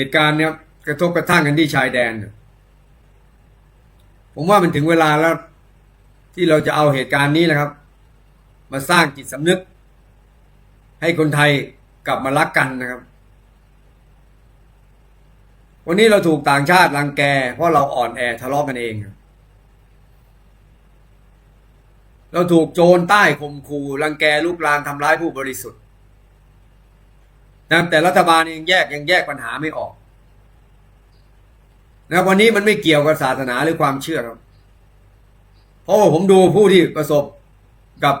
เหตุการณ์เนี่ยกระทบกระทั่งกันที่ชายแดน ผมว่ามันถึงเวลาแล้ว ที่เราจะเอาเหตุการณ์นี้นะครับ มาสร้างจิตสำนึก ให้คนไทยกลับมารักกันนะครับ วันนี้เราถูกต่างชาติรังแก เพราะเราอ่อนแอทะเลาะกันเอง เราถูกโจรใต้ข่มขู่รังแกลุกลานทำร้ายผู้บริสุทธิ์ นะแต่รัฐบาลเองแยกยังแยกปัญหาไม่ออกนะวันนี้มันไม่เกี่ยวกับศาสนาหรือความเชื่อครับเพราะว่าผมดูผู้ที่ประสบกับ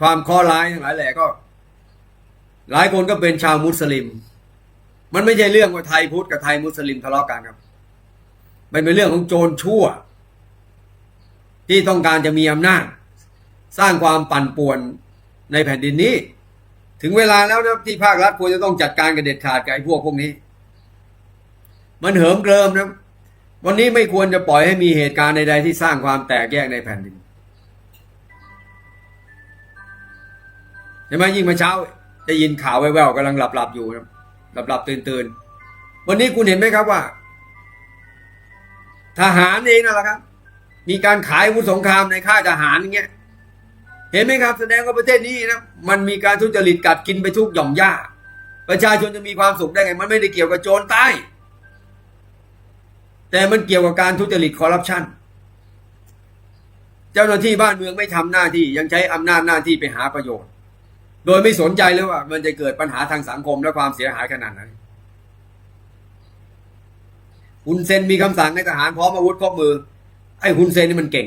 ความข้อร้ายทั้งหลายแหล่ก็ หลายคนก็เป็นชาวมุสลิม มันไม่ใช่เรื่องว่าไทยพุทธกับไทยมุสลิมทะเลาะกันครับ มันเป็นเรื่องของโจรชั่ว ที่ต้องการจะมีอำนาจ สร้างความปั่นป่วนในแผ่นดินนี้ ถึงเวลาแล้วนะที่ภาครัฐควรจะต้องจัดการกันเด็ดขาดกับไอ้พวกพวกนี้ มันเหิมเกริมนะวันนี้ไม่ควรจะปล่อยให้มีเหตุการณ์ใดๆที่สร้างความแตกแยกในแผ่นดินใช่ไหมยิ่งมาเช้า ได้ยินข่าวแว่วๆกำลังหลับๆอยู่นะหลับๆตื่นๆวันนี้คุณเห็นไหมครับว่า ทหารเองนั่นแหละครับ มีการขายอาวุธสงครามในค่ายทหารอย่างเงี้ย เห็นไหมครับแสดงว่าประเทศนี้นะมันมีการทุจริตกัดกินไปทุกหย่อมหญ้า ประชาชนจะมีความสุขได้ไง มันไม่ได้เกี่ยวกับโจรใต้ แต่มันเกี่ยวกับการทุจริตคอร์รัปชันเจ้าหน้าที่บ้านเมืองไม่ทำหน้าที่ยังใช้อำนาจหน้าที่ไปหาประโยชน์ โดยไม่สนใจเลยว่า มันจะเกิดปัญหาทางสังคมและความเสียหายขนาดไหนฮุนเซนมีคำสั่งให้ทหารพร้อมอาวุธครบมือ ไอ้ฮุนเซนนี่มันเก่ง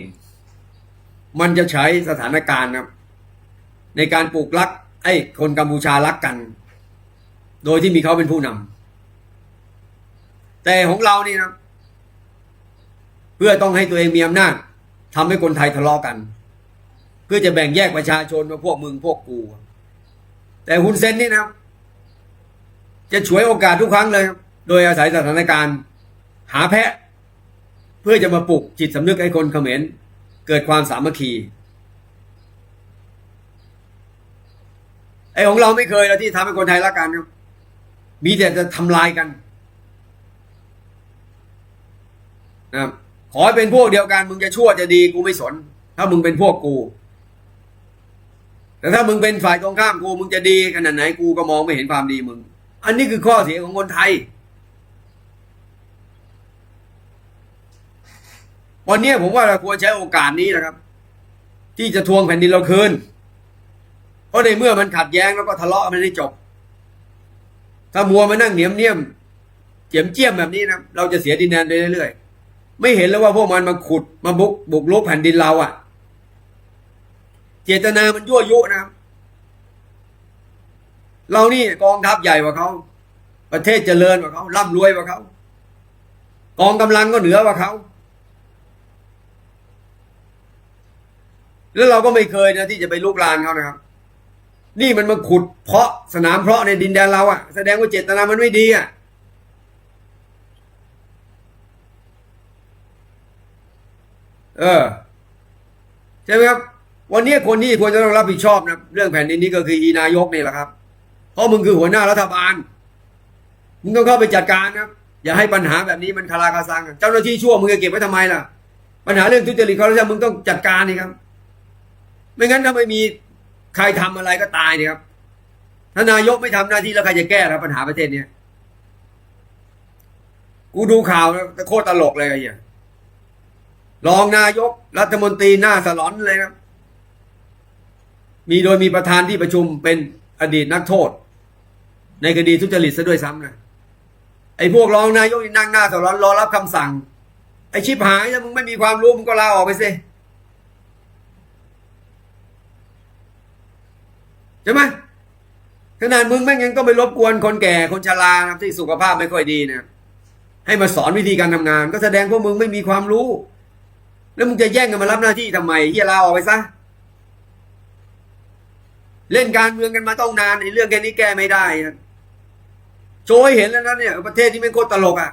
มันจะใช้สถานการณ์นะครับในการปลูกรักไอ้คนกัมพูชารักกัน โดยที่มีเขาเป็นผู้นำแต่ของเรานี่นะเพื่อต้องให้ตัวเองมีอำนาจทำให้คนไทยทะเลาะกัน เพื่อจะแบ่งแยกประชาชนว่าพวกมึงพวกกู แต่ฮุนเซนนี่นะจะฉวยโอกาสทุกครั้งเลย โดยอาศัยสถานการณ์ หาแพะ เพื่อจะมาปลุกจิตสำนึกให้คนเขมร เกิดความสามัคคีไอ้ของเราไม่เคยแล้วที่ทำให้คนไทยรักกัน มีแต่จะทำลายกันนะขอให้เป็นพวกเดียวกัน มึงจะชั่วจะดีกูไม่สน ถ้ามึงเป็นพวกกู แต่ถ้ามึงเป็นฝ่ายตรงข้ามกู มึงจะดีขนาดไหนกูก็มองไม่เห็นความดีมึง อันนี้คือข้อเสียของคนไทย วันนี้ผมว่าเราควรใช้โอกาสนี้นะครับ ที่จะทวงแผ่นดินเราคืน เพราะในเมื่อมันขัดแย้งแล้วก็ทะเลาะมันไม่จบ ถ้ามัวมานั่งเหนียมเนียมเจียมเจียมแบบนี้นะเราจะเสียดินแดนไปเรื่อยๆไม่เห็นแล้วว่าพวกมันมาขุดมาบุกบุกรุกแผ่นดินเราอะ่ะ เจตนามันยั่วยุนะครับเรานี่กองทัพใหญ่กว่าเขาประเทศเจริญกว่าเขาร่ำรวยกว่าเขากองกำลังก็เหนือกว่าเขา แล้วเราก็ไม่เคยนะที่จะไปลุกลานเขานะครับ นี่มันมาขุด เพาะสนามเพาะในดินแดนเราอะแสดงว่าเจตนามันไม่ดีอะเออใช่ไหมครับ วันนี้คนที่ควรจะต้องรับผิดชอบนะเรื่องแผ่นดินนี้ก็คืออีนายกนี่แหละครับเพราะมึงคือหัวหน้ารัฐบาลมึงต้องเข้าไปจัดการนะครับ อย่าให้ปัญหาแบบนี้มันคาราคาซัง เจ้าหน้าที่ชั่วมึงจะเก็บไว้ทำไมล่ะ ปัญหาเรื่องทุจริตคอร์รัปชันมึงต้องจัดการนี่ครับ ไม่งั้นถ้าไม่มีใครทำอะไรก็ตายเนี่ยครับถ้านายกไม่ทำหน้าที่แล้วใครจะแก้ครับปัญหาประเทศเนี้ยกูดูข่าวแล้วโคตรตลกเลยไอ้เหี้ยรองนายกรัฐมนตรีหน้าสลอนเลยครับ มีโดยมีประธานที่ประชุมเป็นอดีตนักโทษ ในคดีทุจริตซะด้วยซ้ำนะไอ้พวกรองนายกนี่นั่งหน้าสลอนรอรับคำสั่ง ไอ้ชิบหายถ้ามึงไม่มีความรู้มึงก็ลาออกไปสิ ใช่ไหมขนาดมึงแม่งยังต้องไปรบกวนคนแก่คนชรานะที่สุขภาพไม่ค่อยดีเนะให้มาสอนวิธีการทำงาน ก็แสดงพวกมึงไม่มีความรู้ แล้วมึงจะแย่งกันมารับหน้าที่ทำไมเฮียลาออกไปซะเล่นการเมืองกันมาต้องนานไอ้เรื่องแค่นี้แก้ไม่ได้นะโชว์ให้เห็นแล้วนะเนี่ย ประเทศที่ไม่โคตรตลกอะ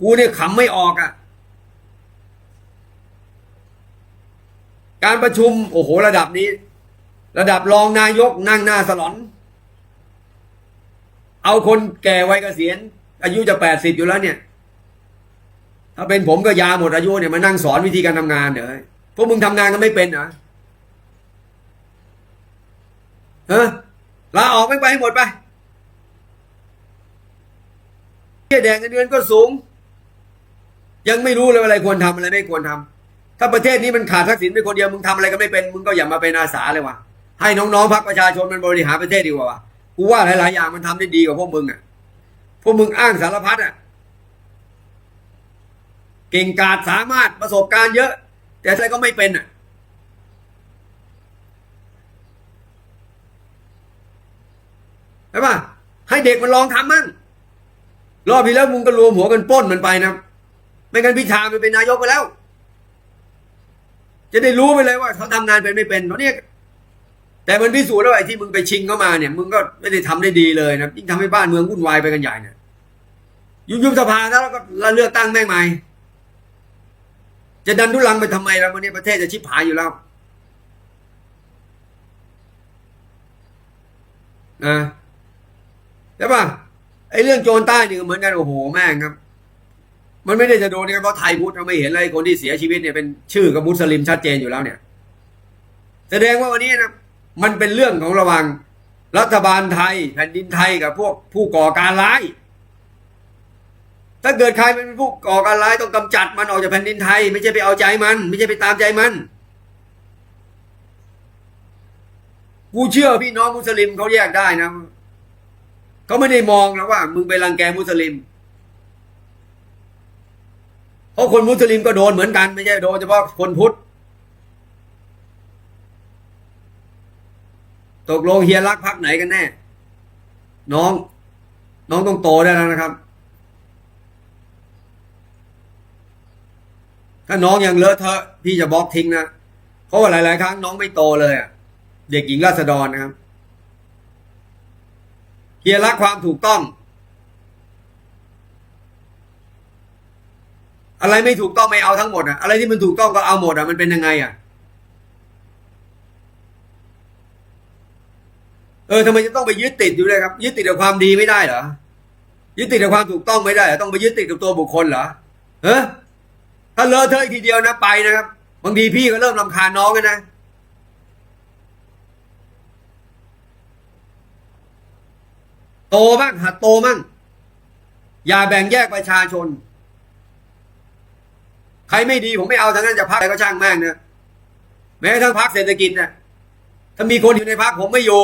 กูเนี่ยขำไม่ออกอะ การประชุมโอ้โหระดับนี้ ระดับรองนายกนั่งหน้าสลอน เอาคนแก่วัยเกษียณ อายุจะแปดสิบอยู่แล้วเนี่ย ถ้าเป็นผมก็ยาหมดอายุเนี่ยมานั่งสอนวิธีการทำงานเนี่ยพวกมึงทำงานกันไม่เป็นเหรอฮะลาออกไม่ไปให้หมดไปเบี้ยแดงเงินเดือนก็สูง ยังไม่รู้เลยว่าอะไรควรทำอะไรไม่ควรทำถ้าประเทศนี้มันขาดทักษิณเป็นคนเดียวมึงทำอะไรก็ไม่เป็น มึงก็อย่ามาเป็นอาสาเลยว่ะ ให้น้องๆพรรคประชาชนมันบริหารประเทศดีกว่าวะกูว่าหลายๆอย่างมันทำได้ดีกว่าพวกมึงอะ พวกมึงอ้างสารพัดอะ เก่งกาจสามารถประสบการณ์เยอะ แต่อะไรก็ไม่เป็นอะ ใช่ปะให้เด็กมันลองทำมั่ง รอบที่แล้วมึงก็รวมหัวกันป้นมันไปนะ ไม่งั้นพิธามันเป็นนายกไปแล้ว จะได้รู้ไปเลยว่าเขาทำงานเป็นไม่เป็นเพราะเนี่ย แต่มันพิสูจน์แล้วไอ้ที่มึงไปชิงเข้ามาเนี่ย มึงก็ไม่ได้ทำได้ดีเลยนะยิ่งทำให้บ้านเมืองวุ่นวายไปกันใหญ่เนี่ยยุบยุบสภาแล้วก็ลเลือกตั้งแม่งใหม่จะดันทุลังไปทำไมล่ะวันนี้ประเทศจะชิบหายอยู่แล้วนะใช่ป่ะไอ้เรื่องโจรใต้นี่เหมือนกันโอ้โหแม่งครับ มันไม่ได้จะโดนเนี่ยเพราะไทยพุทธเราไม่เห็นเลยคนที่เสียชีวิตเนี่ยเป็นชื่อกับมุสลิมชัดเจนอยู่แล้วเนี่ย แสดงว่าวันนี้นะ มันเป็นเรื่องของระว่างรัฐบาลไทย แผ่นดินไทยกับพวกผู้ก่อการร้าย ถ้าเกิดใครเป็นผู้ก่อการร้ายต้องกำจัดมันออกจากแผ่นดินไทย ไม่ใช่ไปเอาใจมัน ไม่ใช่ไปตามใจมันกูเชื่อพี่น้องมุสลิมเขาแยกได้นะเขาไม่ได้มองแล้วว่า มึงไปรังแกมุสลิมเพราะคนมุสลิมก็โดนเหมือนกัน ไม่ใช่โดนเฉพาะคนพุทธ ตกลงเฮียรักพักไหนกันแน่ น้อง น้องต้องโตได้แล้วนะครับ ถ้าน้องยังเลอะเทอะพี่จะบล็อกทิ้งนะเพราะว่าหลาย ๆ ครั้งน้องไม่โตเลยอะเด็กหญิงราษฎรนะครับเฮียรักความถูกต้อง อะไรไม่ถูกต้องไม่เอาทั้งหมดอะอะไรที่มันถูกต้องก็เอาหมดอะมันเป็นยังไงอะ เออทำไมจะต้องไปยึดติดอยู่เลยครับ ยึดติดกับความดีไม่ได้เหรอยึดติดกับความถูกต้องไม่ได้เหรอต้องไปยึดติดกับตัวบุคคลเหรอเออถ้าเลอะเทอะอีกทีเดียวนะไปนะครับบางทีพี่ก็เริ่มรำคาญน้องกันนะโตบ้างหัดโตบ้างอย่าแบ่งแยกประชาชน ใครไม่ดีผมไม่เอาทั้งนั้นจะพักอะไรก็ช่างแม่งนะแม้กระทั่งพักเศรษฐกิจนะถ้ามีคนอยู่ในพักผมไม่อยู่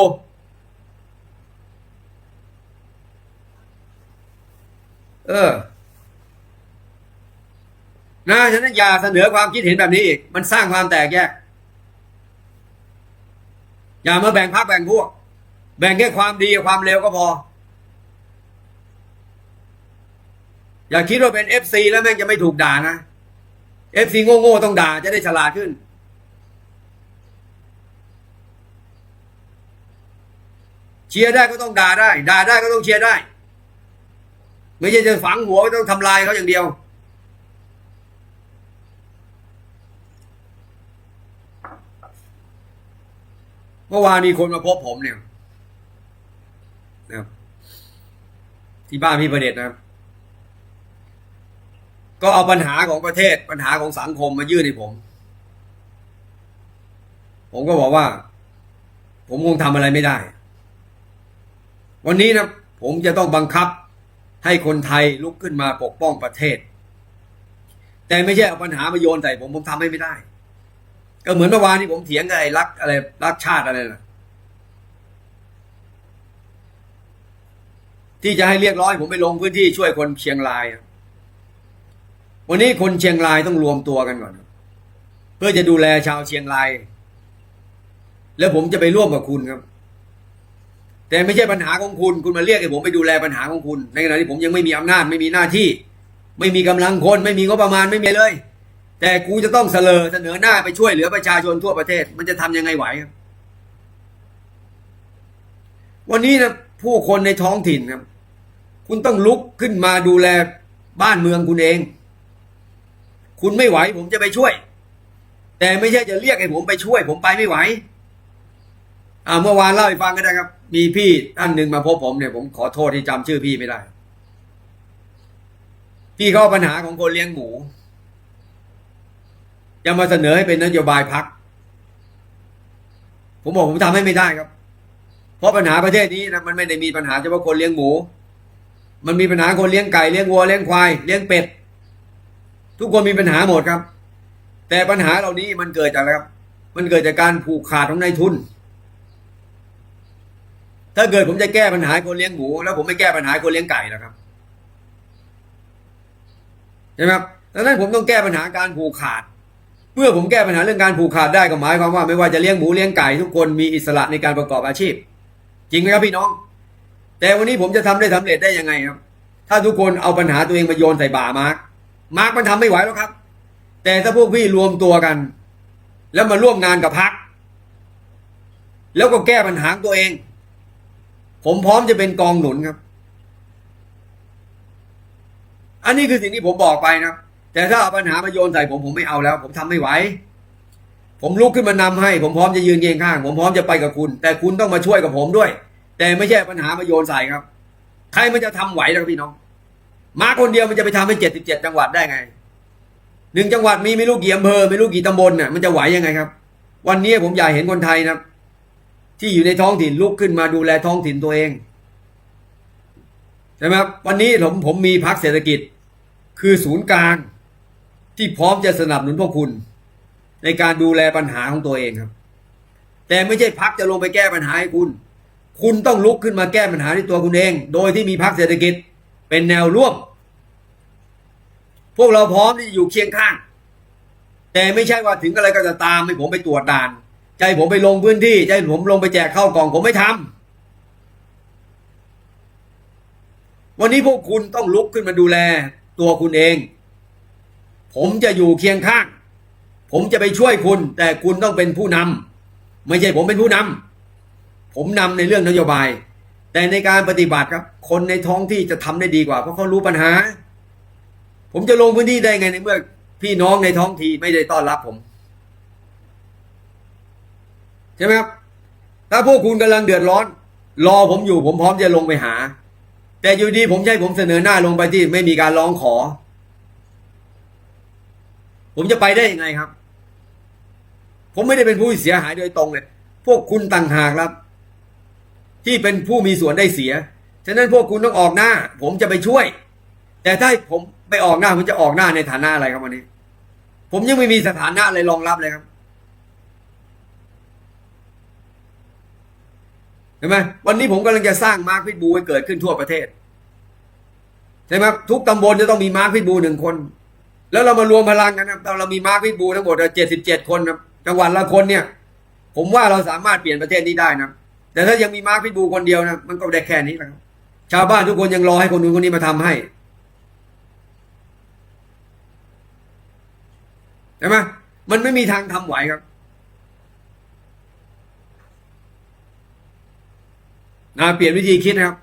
เออ นะฉะนั้นอย่าเสนอความคิดเห็นแบบนี้อีก มันสร้างความแตกแยก อย่ามาแบ่งพรรคแบ่งพวก แบ่งแค่ความดีความเลวก็พอ อย่าคิดว่าเป็นเอฟซีแล้วแม่งจะไม่ถูกด่านะเอฟซีโง่ๆต้องด่าจะได้ฉลาดขึ้นเชียร์ได้ก็ต้องด่าได้ ด่าได้ก็ต้องเชียร์ได้ ไม่ใช่จะฝังหัวต้องทำลายเขาอย่างเดียว เมื่อวานมีคนมาพบผมเนี่ยนะที่บ้านพี่ประเด็จนะครับก็เอาปัญหาของประเทศปัญหาของสังคมมายื่นให้ผม ผมก็บอกว่า ผมคงทำอะไรไม่ได้ วันนี้นะผมจะต้องบังคับ ให้คนไทยลุกขึ้นมาปกป้องประเทศ แต่ไม่ใช่เอาปัญหามาโยนใส่ผมผมทำให้ไม่ได้ ก็เหมือนเมื่อวานที่ผมเถียงกับไอ้รักอะไรรักชาติอะไรนะที่จะให้เรียกร้องให้ผมไปลงพื้นที่ช่วยคนเชียงราย วันนี้คนเชียงรายต้องรวมตัวกันก่อน เพื่อจะดูแลชาวเชียงราย แล้วผมจะไปร่วมกับคุณครับ แต่ไม่ใช่ปัญหาของคุณ คุณมาเรียกให้ผมไปดูแลปัญหาของคุณ ในขณะที่ผมยังไม่มีอำนาจไม่มีหน้าที่ ไม่มีกำลังคนไม่มีงบประมาณไม่มีเลย แต่กูจะต้องเสนอเสนอหน้าไปช่วยเหลือประชาชนทั่วประเทศ มันจะทำยังไงไหวครับวันนี้นะผู้คนในท้องถิ่นครับ คุณต้องลุกขึ้นมาดูแลบ้านเมืองคุณเอง คุณไม่ไหว ผมจะไปช่วย แต่ไม่ใช่จะเรียกให้ผมไปช่วย ผมไปไม่ไหว อ่าเมื่อวานเล่าให้ฟังก็ได้ครับ มีพี่ท่านหนึ่งมาพบผมเนี่ย ผมขอโทษที่จำชื่อพี่ไม่ได้ พี่เขาเอาปัญหาของคนเลี้ยงหมูจะมาเสนอให้เป็นนโยบายพัก ผมบอกผมทำให้ไม่ได้ครับ เพราะปัญหาประเทศนี้นะมันไม่ได้มีปัญหาเฉพาะคนเลี้ยงหมู มันมีปัญหาคนเลี้ยงไก่เลี้ยงวัวเลี้ยงควายเลี้ยงเป็ด ทุกคนมีปัญหาหมดครับ แต่ปัญหาเหล่านี้มันเกิดจากอะไรครับ มันเกิดจากการผูกขาดของนายทุน ถ้าเกิดผมจะแก้ปัญหาคนเลี้ยงหมู แล้วผมไม่แก้ปัญหาคนเลี้ยงไก่นะครับใช่ไหมครับดังนั้นผมต้องแก้ปัญหาการผูกขาด เมื่อผมแก้ปัญหาเรื่องการผูกขาดได้ก็หมายความว่าไม่ว่าจะเลี้ยงหมูเลี้ยงไก่ทุกคนมีอิสระในการประกอบอาชีพ จริงไหมครับพี่น้อง แต่วันนี้ผมจะทำได้สำเร็จได้ยังไงครับ ถ้าทุกคนเอาปัญหาตัวเองมาโยนใส่บ่ามาร์กมาร์กมันทำไม่ไหวแล้วครับ แต่ถ้าพวกพี่รวมตัวกัน แล้วมาร่วมงานกับพัก แล้วก็แก้ปัญหาตัวเอง ผมพร้อมจะเป็นกองหนุนครับ อันนี้คือสิ่งที่ผมบอกไปนะครับแต่ถ้าเอาปัญหามาโยนใส่ผมผมไม่เอาแล้ว ผมทำไม่ไหวผมลุกขึ้นมานำให้ ผมพร้อมจะยืนเคียงข้าง ผมพร้อมจะไปกับคุณ แต่คุณต้องมาช่วยกับผมด้วย แต่ไม่ใช่ปัญหามาโยนใส่ครับ ใครมันจะทำไหวล่ะพี่น้อง มาคนเดียวมันจะไปทำให้เจ็ดสิบเจ็ดจังหวัดได้ไงหนึ่งจังหวัดมีไม่รู้กี่อำเภอไม่รู้กี่ตำบลน่ะมันจะไหวยังไงครับ วันนี้ผมอยากเห็นคนไทยนะครับ ที่อยู่ในท้องถิ่นลุกขึ้นมาดูแลท้องถิ่นตัวเองใช่ไหมครับวันนี้ผมผมมีพักเศรษฐกิจ คือศูนย์กลาง ที่พร้อมจะสนับสนุนพวกคุณ ในการดูแลปัญหาของตัวเองครับ แต่ไม่ใช่พักจะลงไปแก้ปัญหาให้คุณ คุณต้องลุกขึ้นมาแก้ปัญหาในตัวคุณเอง โดยที่มีพักเศรษฐกิจเป็นแนวร่วม พวกเราพร้อมที่จะอยู่เคียงข้าง แต่ไม่ใช่ว่าถึงอะไรก็จะตามให้ผมไปตรวจด่าน ใจผมไปลงพื้นที่ ใจผมลงไปแจกข้าวกล่อง ผมไม่ทำวันนี้พวกคุณต้องลุกขึ้นมาดูแล ตัวคุณเอง ผมจะอยู่เคียงข้าง ผมจะไปช่วยคุณ แต่คุณต้องเป็นผู้นำไม่ใช่ผมเป็นผู้นำผมนำในเรื่องนโยบาย แต่ในการปฏิบัติครับ คนในท้องที่จะทำได้ดีกว่า เพราะเขารู้ปัญหา ผมจะลงพื้นที่ได้ไงในเมื่อพี่น้องในท้องที่ไม่ได้ต้อนรับผม ใช่ไหมครับ ถ้าพวกคุณกำลังเดือดร้อน รอผมอยู่ผมพร้อมจะลงไปหา แต่อยู่ดีผมใช้ผมเสนอหน้าลงไปที่ไม่มีการร้องขอ ผมจะไปได้ยังไงครับ ผมไม่ได้เป็นผู้เสียหายโดยตรงเลยพวกคุณต่างหากครับ ที่เป็นผู้มีส่วนได้เสีย ฉะนั้นพวกคุณต้องออกหน้า ผมจะไปช่วย แต่ถ้าผมไปออกหน้าผมจะออกหน้าในฐานะอะไรครับวันนี้ ผมยังไม่มีสถานะอะไรรองรับเลยครับ ห็นไหมวันนี้ผมกำลังจะสร้างมาร์คพิทบูให้เกิดขึ้นทั่วประเทศใช่ไหมทุกตำบลจะต้องมีมาร์คพิทบูหนึ่งคน แล้วเรามารวมพลังกันนะครับเรามีมาร์คพิทบูทั้งหมดเจ็ดสิบเจ็ดคนครับจังหวัดละคนเนี่ย ผมว่าเราสามารถเปลี่ยนประเทศนี้ได้นะแต่ถ้ายังมีมาร์คพิทบูคนเดียวนะมันก็ได้แค่นี้แหละครับชาวบ้านทุกคนยังรอให้คนนู้นคนนี้มาทำให้ใช่ไหมมันไม่มีทางทำไหวครับ นะเปลี่ยนวิธีคิดนะครับ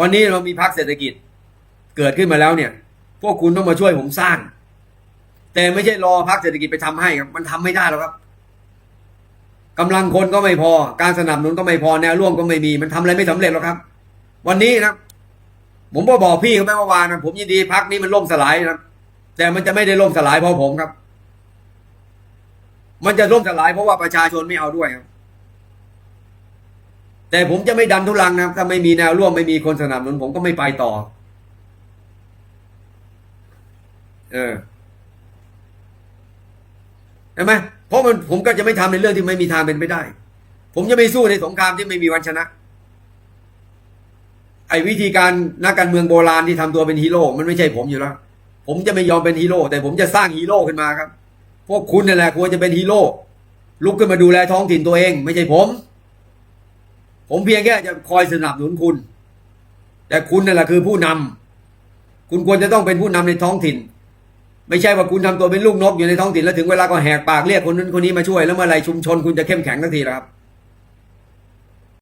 วันนี้เรามีพักเศรษฐกิจ เกิดขึ้นมาแล้วเนี่ย พวกคุณต้องมาช่วยผมสร้าง แต่ไม่ใช่รอพักเศรษฐกิจไปทำให้ครับ มันทำไม่ได้หรอกครับกำลังคนก็ไม่พอ การสนับสนุนก็ไม่พอแนวร่วมก็ไม่มี มันทำอะไรไม่สำเร็จหรอกครับ วันนี้นะผมก็บอกพี่เขาไม่เมื่อวานนะผมยินดีพักนี้มันล่มสลายนะแต่มันจะไม่ได้ล่มสลายเพราะผมครับ มันจะล่มสลายเพราะว่าประชาชนไม่เอาด้วยครับ แต่ผมจะไม่ดันทุลังนะถ้าไม่มีแนวร่วมไม่มีคนสนับสนุนผมก็ไม่ไปต่อ เออเห็นไหมเพราะมันผมก็จะไม่ทำในเรื่องที่ไม่มีทางเป็นไปได้ ผมจะไม่สู้ในสงครามที่ไม่มีวันชนะ ไอ้วิธีการนักการเมืองโบราณที่ทำตัวเป็นฮีโร่มันไม่ใช่ผมอยู่แล้ว ผมจะไม่ยอมเป็นฮีโร่แต่ผมจะสร้างฮีโร่ขึ้นมาครับ พวกคุณนั่นแหละควรจะเป็นฮีโร่ลุกขึ้นมาดูแลท้องถิ่นตัวเอง ไม่ใช่ผม ผมเพียงแค่จะคอยสนับสนุนคุณ แต่คุณนั่นแหละคือผู้นำคุณควรจะต้องเป็นผู้นำในท้องถิ่น ไม่ใช่ว่าคุณทำตัวเป็นลูกนกอยู่ในท้องถิ่นแล้วถึงเวลาก็แหกปากเรียกคนนั้นคนนี้มาช่วยแล้วเมื่อไรชุมชนคุณจะเข้มแข็งสักทีนะครับ